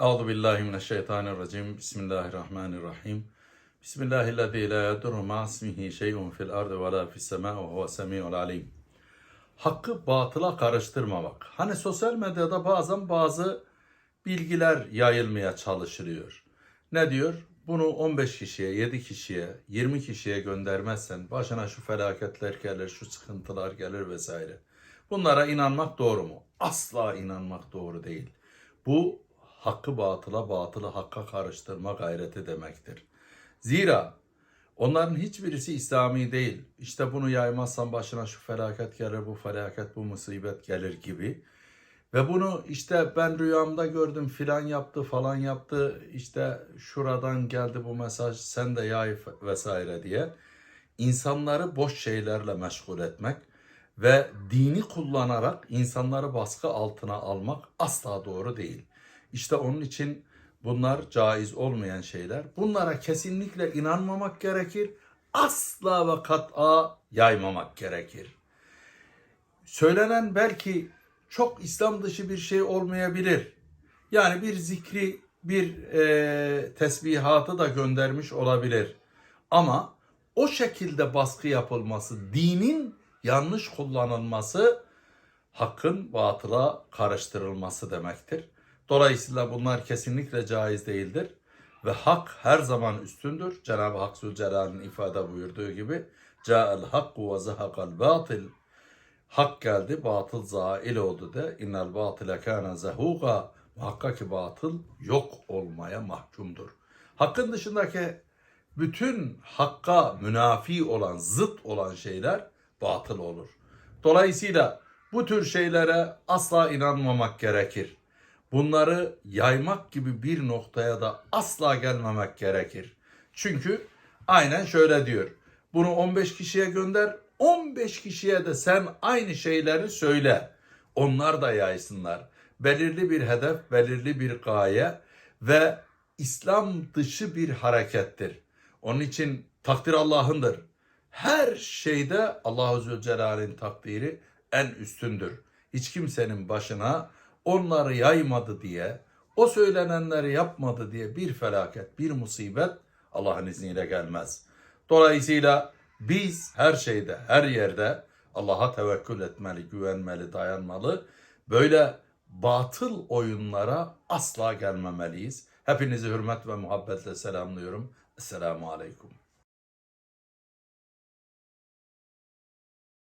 Euzu billahi mineşşeytanirracim. Bismillahirrahmanirrahim. Bismillahillezî la yedurru ma'asmihi şey'un fil ardı ve la fis semâi ve huve semî'ul alim. Hakkı batıla karıştırmamak. Hani sosyal medyada bazen bazı bilgiler yayılmaya çalışılıyor. Ne diyor? Bunu 15 kişiye, 7 kişiye, 20 kişiye göndermezsen başına şu felaketler gelir, şu sıkıntılar gelir vesaire. Bunlara inanmak doğru mu? Asla inanmak doğru değil. Bu hakkı batıla, batılı hakka karıştırma gayreti demektir. Zira onların hiçbirisi İslami değil. İşte bunu yaymazsan başına şu felaket gelir, bu felaket, bu musibet gelir gibi. Ve bunu işte ben rüyamda gördüm filan yaptı falan yaptı işte şuradan geldi bu mesaj sen de yay vesaire diye insanları boş şeylerle meşgul etmek ve dini kullanarak insanları baskı altına almak asla doğru değil. İşte onun için bunlar caiz olmayan şeyler. Bunlara kesinlikle inanmamak gerekir. Asla ve kat'a yaymamak gerekir. Söylenen belki çok İslam dışı bir şey olmayabilir. Yani bir zikri, bir e, tesbihatı da göndermiş olabilir. Ama o şekilde baskı yapılması, dinin yanlış kullanılması, hakkın batıla karıştırılması demektir. Dolayısıyla bunlar kesinlikle caiz değildir. Ve hak her zaman üstündür. Cenab-ı Hak Zülcelal'in ifade buyurduğu gibi Ca'el hakku ve zahakal batil Hak geldi, batıl zail oldu de. İnnel batile kana zehuka. Muhakkak ki batıl yok olmaya mahkumdur. Hakkın dışındaki bütün hakka münafi olan, zıt olan şeyler batıl olur. Dolayısıyla bu tür şeylere asla inanmamak gerekir. Bunları yaymak gibi bir noktaya da asla gelmemek gerekir. Çünkü aynen şöyle diyor. Bunu 15 kişiye gönder, 15 kişiye de sen aynı şeyleri söyle. Onlar da yaysınlar. Belirli bir hedef, belirli bir gaye ve İslam dışı bir harekettir. Onun için takdir Allah'ındır. Her şeyde Allahu Zülcelal'in takdiri en üstündür. Hiç kimsenin başına onları yaymadı diye, o söylenenleri yapmadı diye bir felaket, bir musibet Allah'ın izniyle gelmez. Dolayısıyla biz her şeyde, her yerde Allah'a tevekkül etmeli, güvenmeli, dayanmalı. Böyle batıl oyunlara asla gelmemeliyiz. Hepinizi hürmet ve muhabbetle selamlıyorum. Esselamu Aleyküm.